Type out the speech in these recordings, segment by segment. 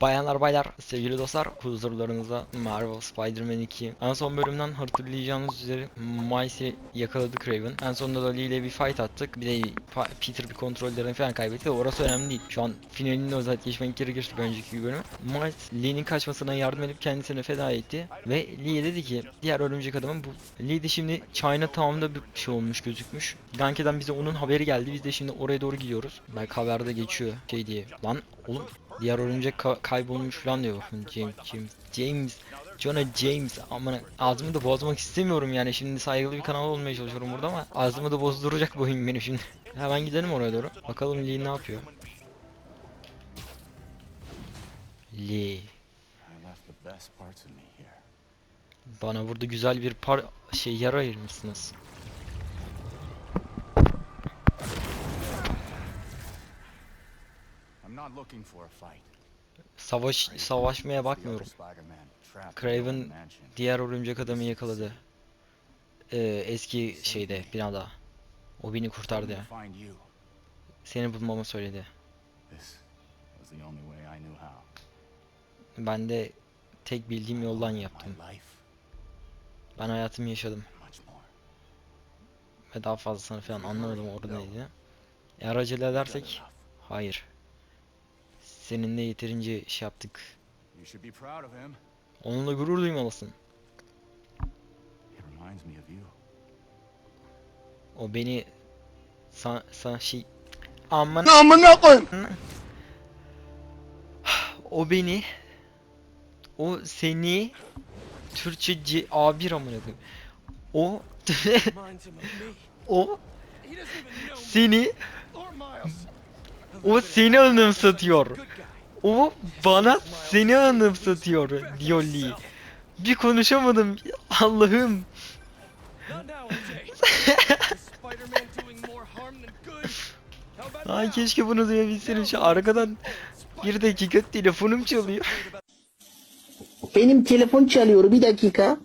Bayanlar baylar sevgili dostlar huzurlarınızda Marvel Spider-Man 2 En son bölümden hatırlayacağınız üzere Miles'i yakaladık Raven. En sonunda da Lee ile bir fight attık. Bir de Peter bir kontrollerini falan kaybetti. Orası önemli değil. Şu an finalini özellikle geçmek gerekir önceki bir bölüm. Miles Lee'nin kaçmasına yardım edip kendisini feda etti. Ve Lee dedi ki diğer örümcek adamın bu. Lee de şimdi Chinatown'da bir şey olmuş gözükmüş. Ganke'den bize onun haberi geldi. Biz de şimdi oraya doğru gidiyoruz. Belki haberde geçiyor şey diye. Lan oğlum Diğer örümcek ka- kaybolmuş falan diyor. James, James, James, Jonah James. Aman ağzımı da bozmak istemiyorum yani. Şimdi saygılı bir kanal olmaya çalışıyorum burada ama ağzımı da bozduracak bu oyun benim şimdi. Hemen gidelim oraya doğru. Bakalım Lee ne yapıyor. Lee. Bana burada güzel bir par şey yer ayırmışsınız. I'm not looking for a fight. Savaş savaşmaya bakmıyorum. Craven diğer örümcek adamı yakaladı. Ee, eski şeyde binada. O beni kurtardı ya. Seni bulmamı söyledi. Ben de tek bildiğim yoldan yaptım. Ben hayatımı yaşadım ve daha fazlasını falan anlamadım orada neydi. Eğer acele edersek hayır. Seninle yeterince iş yaptık. Of him. Onunla gurur duymalısın. O beni sana, sana şey aman amına koyayım. o beni o seni Türkçe C A1 amına koyayım. O o seni o seni anımsatıyor. O bana seni anımsatıyor diyor Lee. Bir konuşamadım. Allah'ım. Ay keşke bunu duyabilseydim şu arkadan bir dakika telefonum çalıyor. Benim telefon çalıyor bir dakika.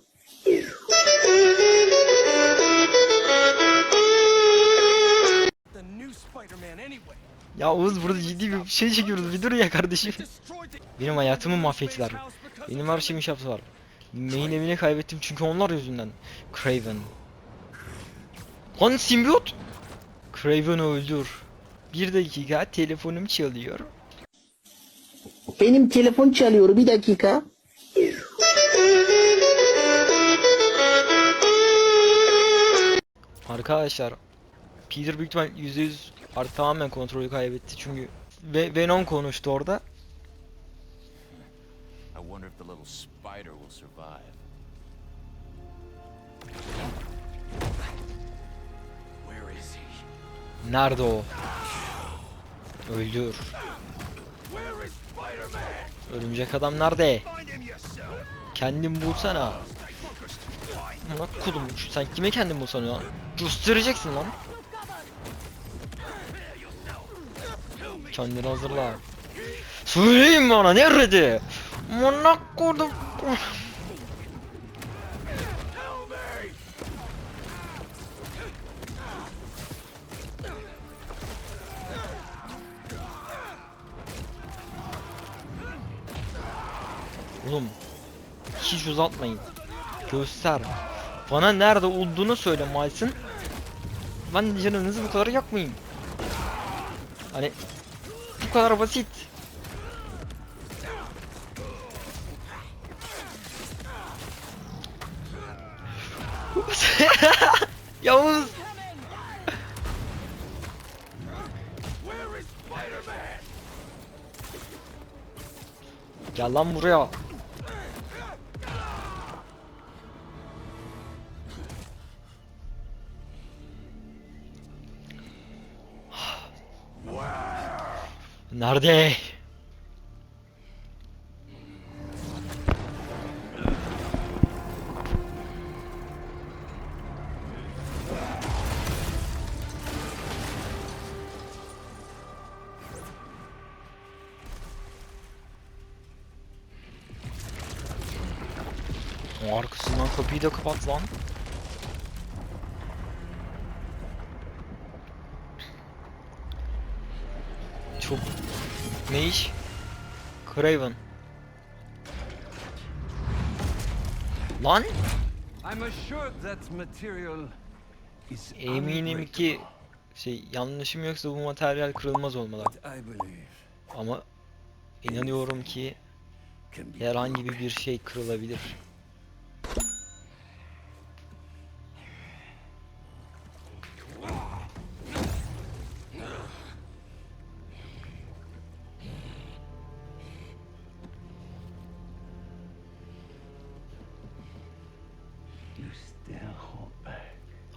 Ya Oğuz burada ciddi bir şey çekiyoruz bir dur ya kardeşim. Benim hayatımı mahvettiler. Benim her şeyimi şey yaptılar. Main evini kaybettim çünkü onlar yüzünden. Craven. Lan simbiyot! Craven'ı öldür. Bir dakika telefonum çalıyor. Benim telefon çalıyor bir dakika. Arkadaşlar Peter büyük ihtimal %100 artık tamamen kontrolü kaybetti çünkü ve Venom konuştu orada. I wonder if the little spider will survive. Where is he? Nerede o? Öldür. Örümcek adam nerede? Kendin bulsana. Amına kodum sen kime kendin bulsan ya? Göstereceksin lan. Kendini hazırla. Söyleyin bana nerede? Amına kodum. Oğlum hiç uzatmayın. Göster. Bana nerede olduğunu söyle Miles'ın. Ben canınızı bu kadar yakmayın. Hani bu kadar basit. Yavuz. Gel lan buraya. Nerede? O arkasından kapıyı da kapat lan. Çok ne iş? Craven. Lan I'm assured that material is eminim ki şey yanlışım yoksa bu materyal kırılmaz olmalı. Ama inanıyorum ki herhangi bir şey kırılabilir.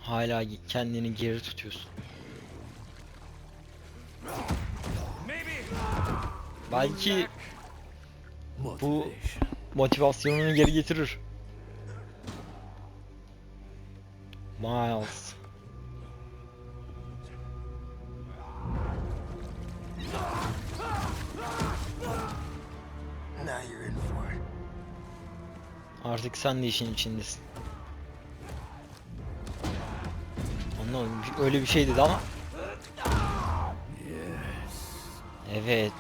Hala kendini geri tutuyorsun. Belki motivation. motivasyonunu geri getirir. Miles. Artık sen de işin içindesin. Öyle bir şey dedi ama. Evet.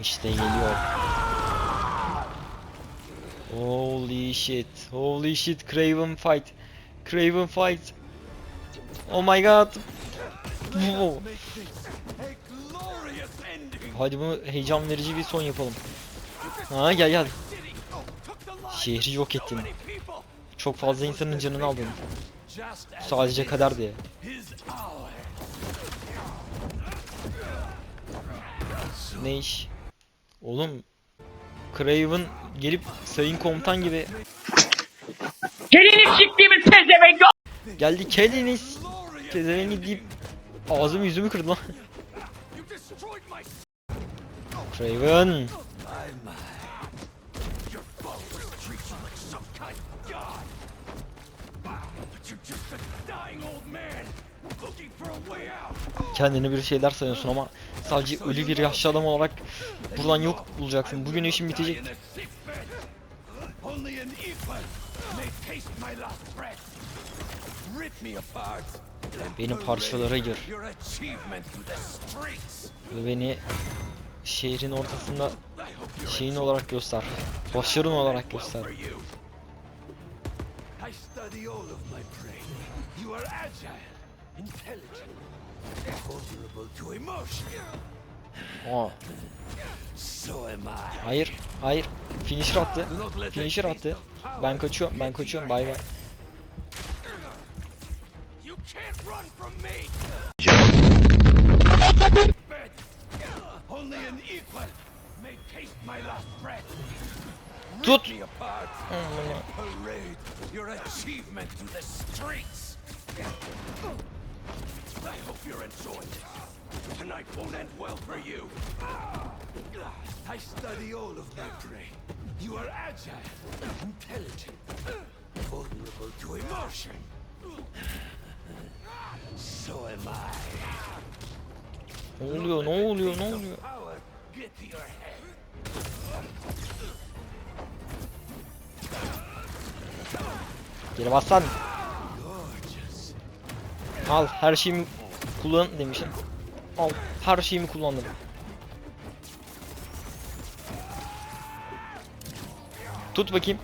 İşte geliyor. Holy shit. Holy shit. Craven fight. Craven fight. Oh my god. Hadi bunu heyecan verici bir son yapalım. Ha gel gel. Şehri yok ettin. Çok fazla insanın canını aldın. Sadece kader diye. Ne iş? Oğlum Craven gelip sayın komutan gibi Kelini siktiğimiz pezevenk geldi Glorious pezevengi deyip ağzımı yüzümü kırdı lan. Craven kendini bir şeyler sanıyorsun ama sadece ölü bir yaşlı adam olarak buradan yok bulacaksın. Bugün işin bitecek. Beni parçalara gir. Ve beni şehrin ortasında şeyin olarak göster. Başarın olarak göster. Aa, hayır, hayır. Finisher attı. Finisher attı. Ben kaçıyorum, ben kaçıyorum. Bay bay. Tut. Me apart. Parade your achievement to the streets. I hope you're enjoying. Tonight won't end well for you. I study all of my prey. You are agile, intelligent, vulnerable to emotion. So am I. Ne oluyor, ne oluyor, ne oluyor? Get to your head. Geri bas lan. Al her şeyimi kullan demişim. Al her şeyimi kullandım. Tut bakayım.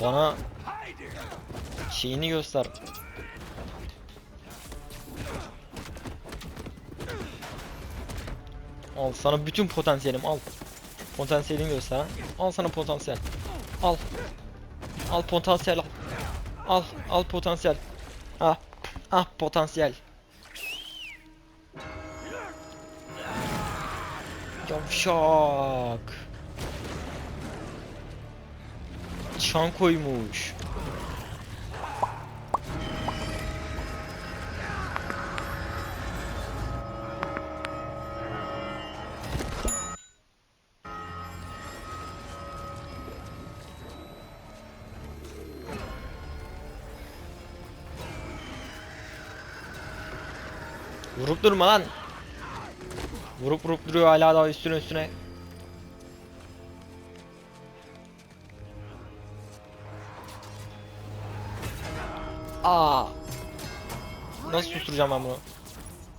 Bana şeyini göster. Al sana bütün potansiyelim al. Potansiyelini göster. Al sana potansiyel. Al. Al potansiyel al. Al al potansiyel. Ah. Ah potansiyel. Yavşak. Çan koymuş. Vurup durma lan. Vurup vurup duruyor hala daha üstüne üstüne. Aa. Nasıl susturacağım ben bunu?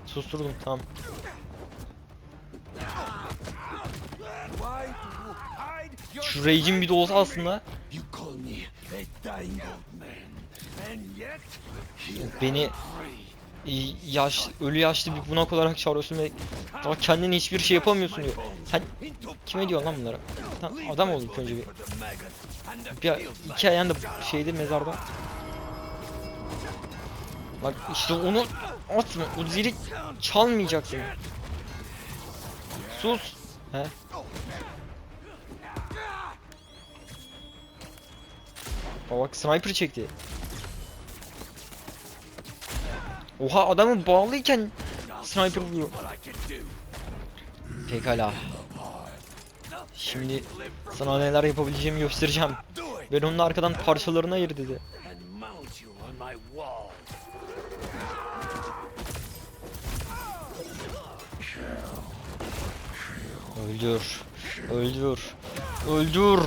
Susturdum tamam. Şu rage'in bir de olsa aslında. Beni yaş ölü yaşlı bir bunak olarak çağırıyorsun ve daha kendin hiçbir şey yapamıyorsun diyor. Sen kime diyorsun lan bunlara? Tamam, adam ol ilk önce bir. Bir iki ayağın da şeydir mezarda. Bak işte onu atma. O zili çalmayacaksın. Sus. He. Bak sniper çekti. Oha adamı bağlıyken sniper vuruyor. Pekala. Şimdi sana neler yapabileceğimi göstereceğim. Ben onun arkadan parçalarına ayır dedi. Öldür. Öldür. Öldür.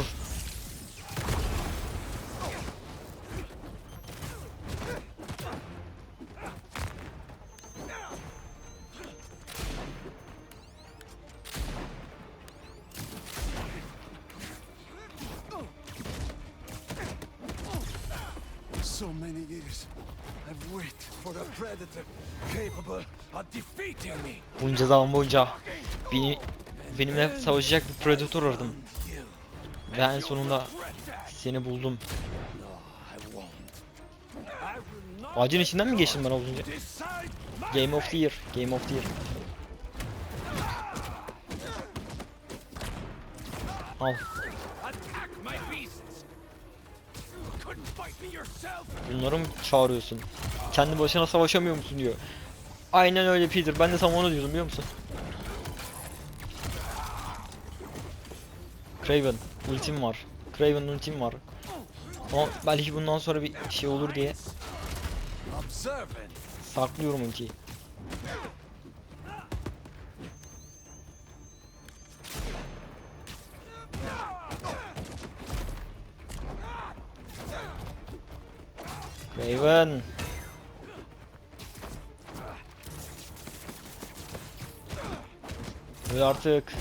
So many years I've waited for a predator capable of defeating me. Bunca zaman boyunca beni, benimle savaşacak bir predator aradım. Ve en sonunda seni buldum. Ağacın içinden mi geçtim ben az önce? Game of the year. Game of the year. Al. Bunları mı çağırıyorsun? Kendi başına savaşamıyor musun diyor. Aynen öyle Peter. Ben de tam onu diyordum biliyor musun? Craven. Ultim var. Craven ultim var. Ama belki bundan sonra bir şey olur diye saklıyorum ultiyi. Craven. Öl artık.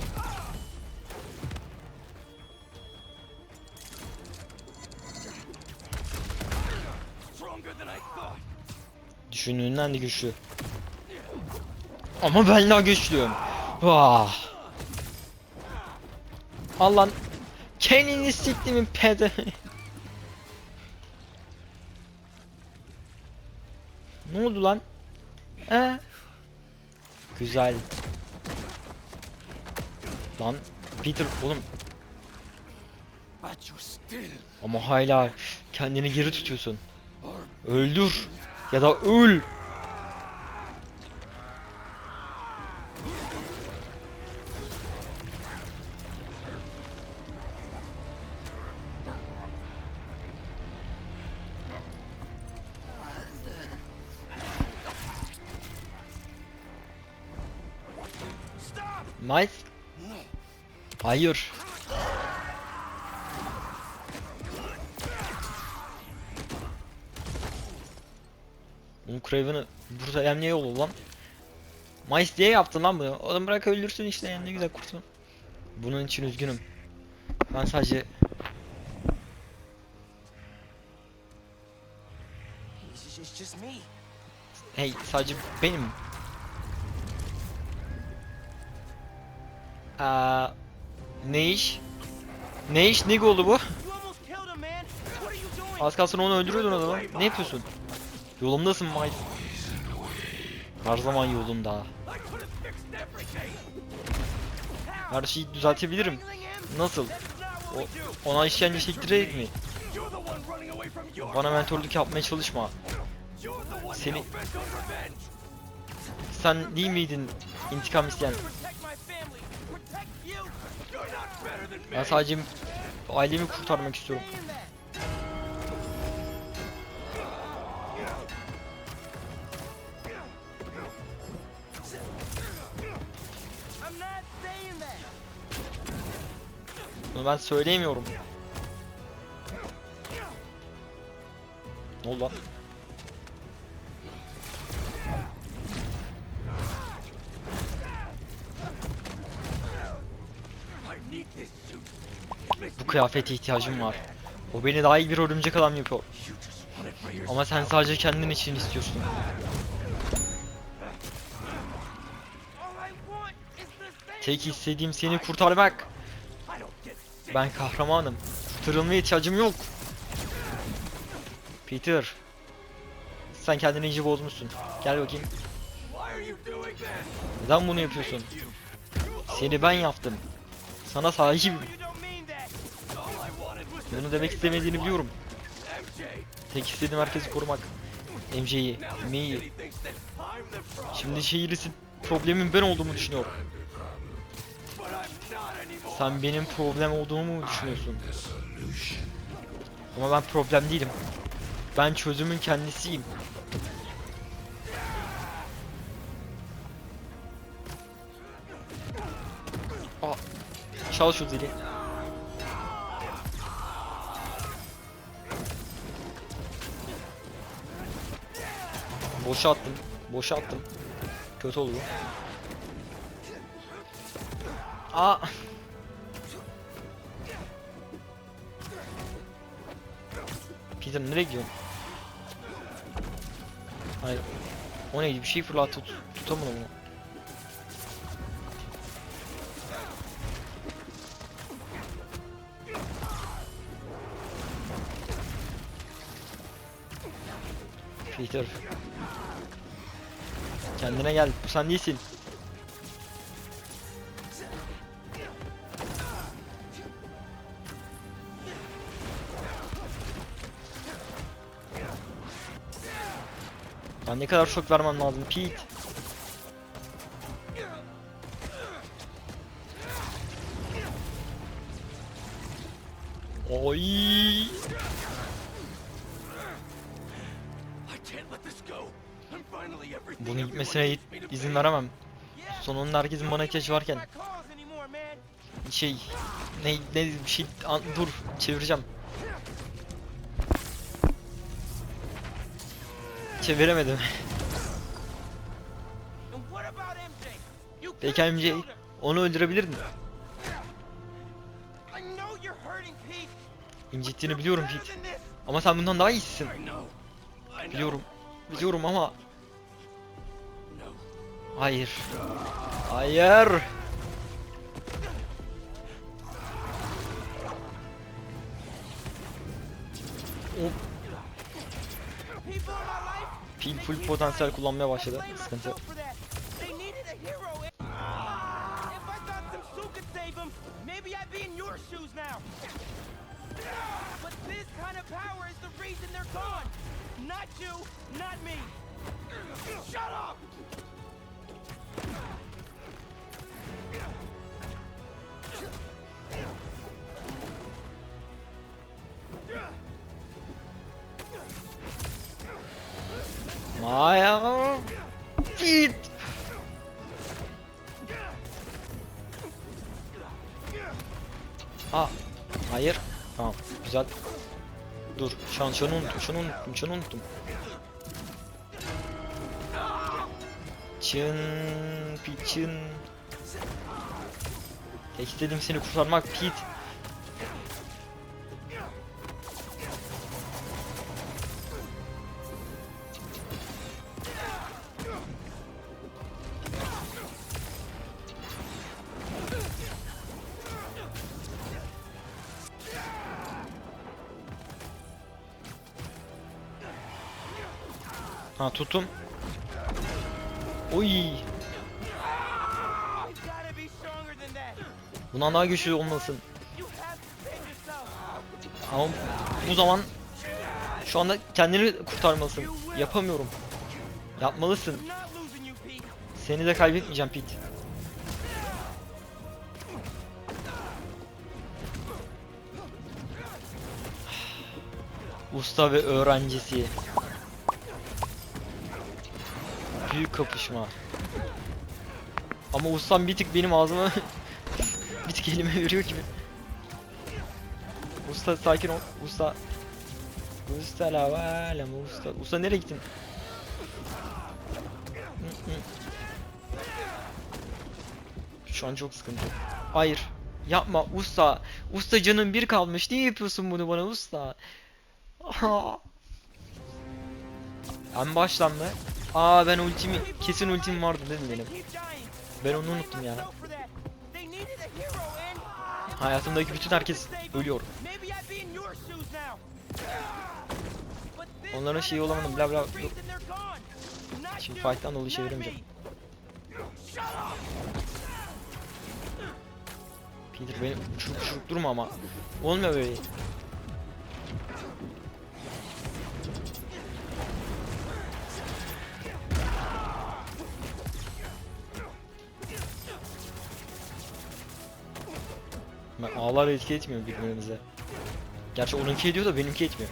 Düşündüğünden de güçlü. Ama ben daha güçlüyüm. Vah. Al lan. Kendini siktimin pede. oldu lan? He? Güzel. Lan Peter oğlum ama hala kendini geri tutuyorsun. Öldür ya da öl. Nice. Hayır. Oğlum Craven'ı burada hem niye yolu lan? Mice diye yaptın lan bunu. Oğlum bırak öldürsün işte yani ne güzel kurtulun. Bunun için üzgünüm. Ben sadece hey sadece benim. Aa, ne iş? Ne iş? Ne oldu bu? Az kalsın onu öldürüyordun adamı. Ne yapıyorsun? Yolumdasın Mike. Her zaman yolunda. Her şeyi düzeltebilirim. Nasıl? O, ona işkence çektirerek mi? Bana mentorluk yapmaya çalışma. Seni-. Sen değil miydin intikam isteyen? Ben sadece ailemi kurtarmak istiyorum. Bunu ben söyleyemiyorum. Ne oldu lan? Kıyafete ihtiyacım var. O beni daha iyi bir örümcek adam yapıyor. Ama sen sadece kendin için istiyorsun. Tek istediğim seni kurtarmak. Ben kahramanım. Kurtarılmaya ihtiyacım yok. Peter. Sen kendini iyice bozmuşsun. Gel bakayım. Neden bunu yapıyorsun? Seni ben yaptım. Sana sahibim. Bunu demek istemediğini biliyorum. Tek istediğim herkesi korumak. MJ'yi, Mii'yi. Şimdi şehirlisi problemin ben olduğumu düşünüyor. Sen benim problem olduğumu mu düşünüyorsun? Ama ben problem değilim. Ben çözümün kendisiyim. Aa, çal şu zili. Boşa attım. Boşa attım. Kötü oldu bu. Aa. Peter nereye gidiyorsun? Hayır. O neydi? Bir şey fırlat tut. Tutamadım onu. Peter. Kendine gel. Bu sen değilsin. Ben ne kadar şok vermem lazım Pete. Oy. Gitmesine izin veremem. Sonunda herkesin bana ihtiyacı varken şey ne ne bir şey an- dur çevireceğim. Çeviremedim. Peki MJ onu öldürebilirdin. İncittiğini biliyorum Pete. Ama sen bundan daha iyisin. Biliyorum. Biliyorum ama. Hayır. Hayır. Pil full potansiyel kullanmaya başladı. Sıkıntı. Not you, not me. Shut up! Maya. Git. Aa, hayır. Tamam, güzel. Dur, şu an şunu unuttum, şunu unuttum, şunu unuttum. Çın, piçin. Tek istediğim seni kurtarmak Pete. Ha tuttum. Oy. Bundan daha güçlü olmalısın. Ama bu zaman şu anda kendini kurtarmalısın. Yapamıyorum. Yapmalısın. Seni de kaybetmeyeceğim Pete. Usta ve öğrencisi. Büyük kapışma. Ama ustam bir tık benim ağzıma bir tık elime veriyor gibi. Usta sakin ol. Usta. Usta la vale ama usta. Usta nereye gittin? Şu an çok sıkıntı. Hayır. Yapma usta. Usta canın bir kalmış. Niye yapıyorsun bunu bana usta? En baştan mı? Aa ben ultimi kesin ultim vardı değil mi benim? Ben onu unuttum ya. Hayatımdaki bütün herkes ölüyor. Onların şeyi olamadım, bla bla. Not Şimdi fight'tan dolayı not çeviremeyeceğim. me. Peter beni uçurup uçurup durma ama. Olmuyor böyle. Ben ağlar etki etmiyor birbirimize. Gerçi onunki ediyor da benimki etmiyor.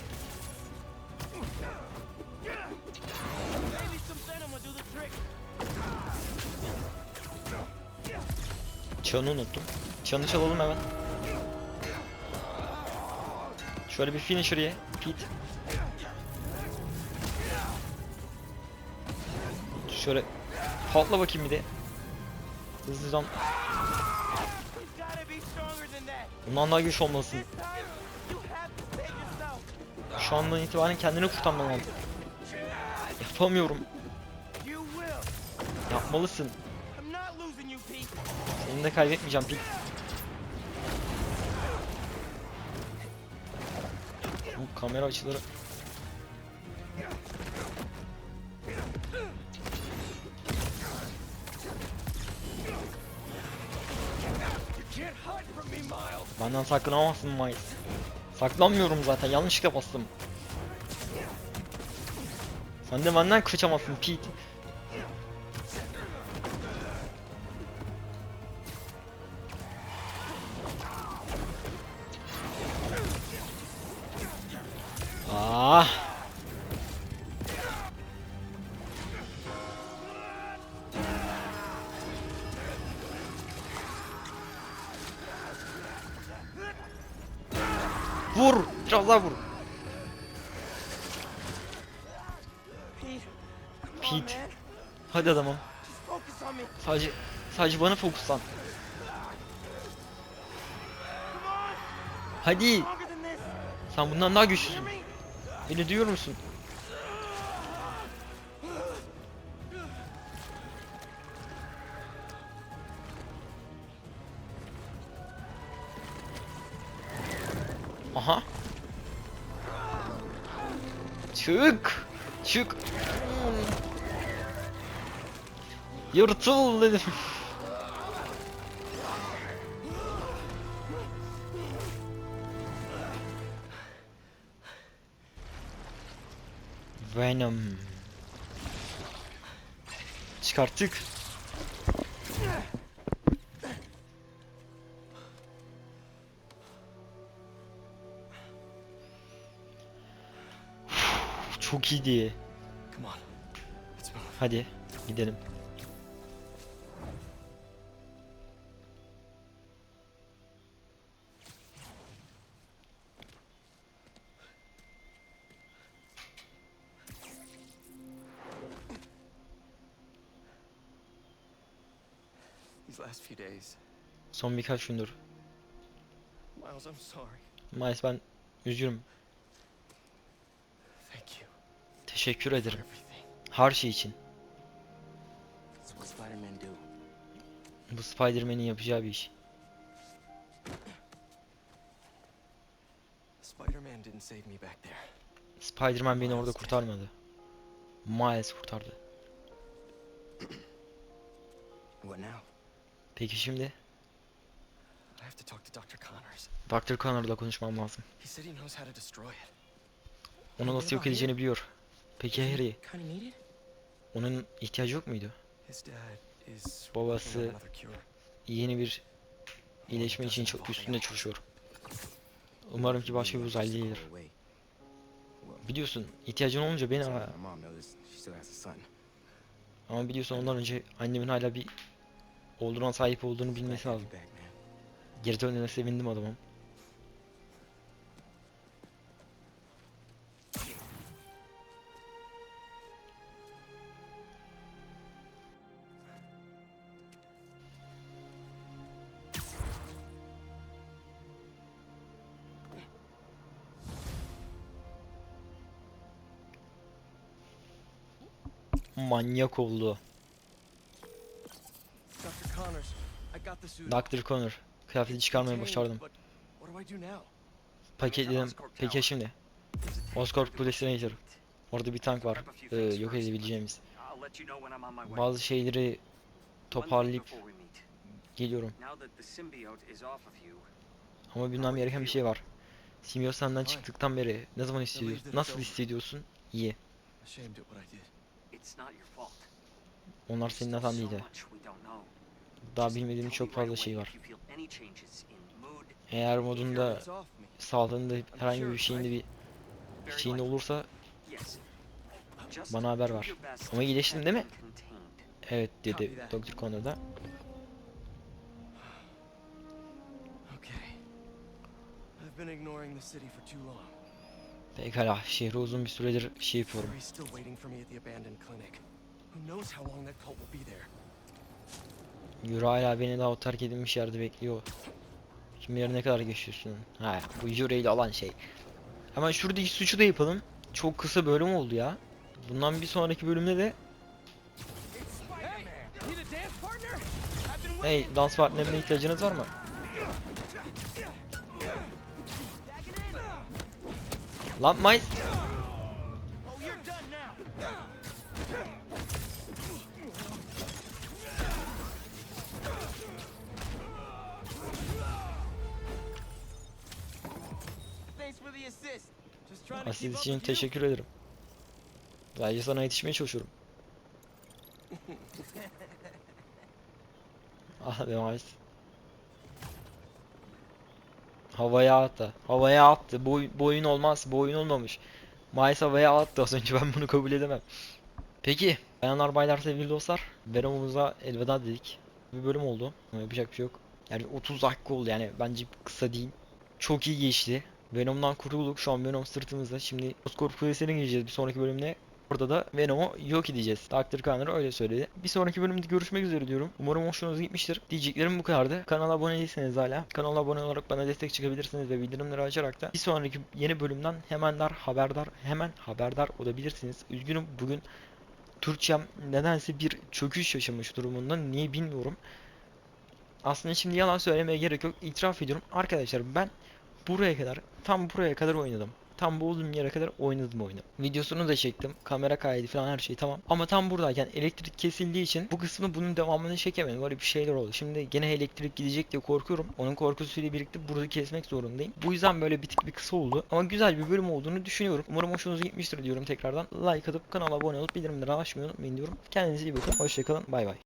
Çanı unuttum. Çanı çalalım hemen. Şöyle bir finisher ye. Pete. Şöyle patla bakayım bir de. Hızlıdan. Bundan daha güç yourself. Şu andan itibaren kendini kurtarman lazım. Yapamıyorum. Yapmalısın. Seni de kaybetmeyeceğim Pete. Bu kamera açıları Benden saklanamazsın Miles. Saklanmıyorum zaten yanlışlıkla bastım. Sen de benden kaçamazsın Pete. Ah. Vur! Biraz daha vur. Pete. Hadi adamım. Sadece sadece bana fokuslan. Hadi. Sen bundan daha güçlüsün. Beni duyuyor musun? Çık. Çık. Yırtıl dedim. Venom. Çıkarttık. Çok. Let's move. Hadi gidelim. These last few days. Son birkaç gündür. Miles ben üzgünüm. Teşekkür ederim. Her şey için. Bu Spider-Man'in yapacağı bir iş. Spider-Man beni orada kurtarmadı. Miles kurtardı. Peki şimdi Dr. Connor'la konuşmam lazım. Onu nasıl yok edeceğini biliyor. Peki Harry, onun ihtiyacı yok muydu? Babası yeni bir iyileşme için çok üstünde çalışıyor. Umarım ki başka bir uzaylı değildir. Biliyorsun ihtiyacın olunca beni ara. Ama biliyorsun ondan önce annemin hala bir oğluna sahip olduğunu bilmesi lazım. Geri döndüğüne sevindim adamım. Manyak oldu. Dr. Connor. Kıyafeti çıkarmayı başardım. Paketledim. Peki şimdi? Oscorp Police Orada bir tank var. Ee, yok edebileceğimiz. Bazı şeyleri toparlayıp geliyorum. Ama bilmem gereken bir şey var. Simyo senden çıktıktan beri ne zaman hissediyorsun? Nasıl hissediyorsun? İyi. Onlar senin hatan so değil de. much we don't know. Daha tell çok fazla şey var. Eğer modunda sağlığında herhangi bir şeyinde bir şeyin olursa Bana haber ver. Ama iyileştin değil mi? evet dedi. Dr. Connor'da. Okay. I've been ignoring the city for too long. Pekala şehri uzun bir süredir şey yapıyorum. Yürü hala beni daha o terk edilmiş yerde bekliyor. Kim bilir ne kadar geçiyorsun. Ha bu Yüreğiyle alan şey. Hemen şuradaki suçu da yapalım. Çok kısa bölüm oldu ya. Bundan bir sonraki bölümde de hey dans partnerine ihtiyacınız var mı? Keep Asist up için teşekkür ederim. Sadece sana yetişmeye çalışıyorum. ah be Miles. Havaya attı. Havaya attı. Bu, bu oyun olmaz. Bu oyun olmamış. Miles havaya attı az önce ben bunu kabul edemem. Peki. Bayanlar baylar sevgili dostlar. Venom'umuza elveda dedik. Bir bölüm oldu. Ama yapacak bir şey yok. Yani 30 dakika oldu yani bence kısa değil. Çok iyi geçti. Venom'dan kurtulduk. Şu an Venom sırtımızda. Şimdi Oscorp Kulesi'ne gireceğiz bir sonraki bölümde. Orada da Venom'u yok edeceğiz. Dr. Connor öyle söyledi. Bir sonraki bölümde görüşmek üzere diyorum. Umarım hoşunuza gitmiştir. Diyeceklerim bu kadardı. Kanala abone değilseniz hala kanala abone olarak bana destek çıkabilirsiniz ve bildirimleri açarak da bir sonraki yeni bölümden hemenler haberdar hemen haberdar olabilirsiniz. Üzgünüm bugün Türkçem nedense bir çöküş yaşamış durumunda. Niye bilmiyorum. Aslında şimdi yalan söylemeye gerek yok. İtiraf ediyorum. Arkadaşlar ben buraya kadar tam buraya kadar oynadım. Tam bu olduğum yere kadar oynadım oyunu. Videosunu da çektim. Kamera kaydı falan her şey tamam. Ama tam buradayken elektrik kesildiği için bu kısmı bunun devamını çekemedim. Böyle bir şeyler oldu. Şimdi gene elektrik gidecek diye korkuyorum. Onun korkusuyla birlikte burada kesmek zorundayım. Bu yüzden böyle bir tık bir kısa oldu. Ama güzel bir bölüm olduğunu düşünüyorum. Umarım hoşunuza gitmiştir diyorum tekrardan. Like atıp kanala abone olup bildirimleri açmayı unutmayın diyorum. Kendinize iyi bakın. Hoşçakalın. Bay bay.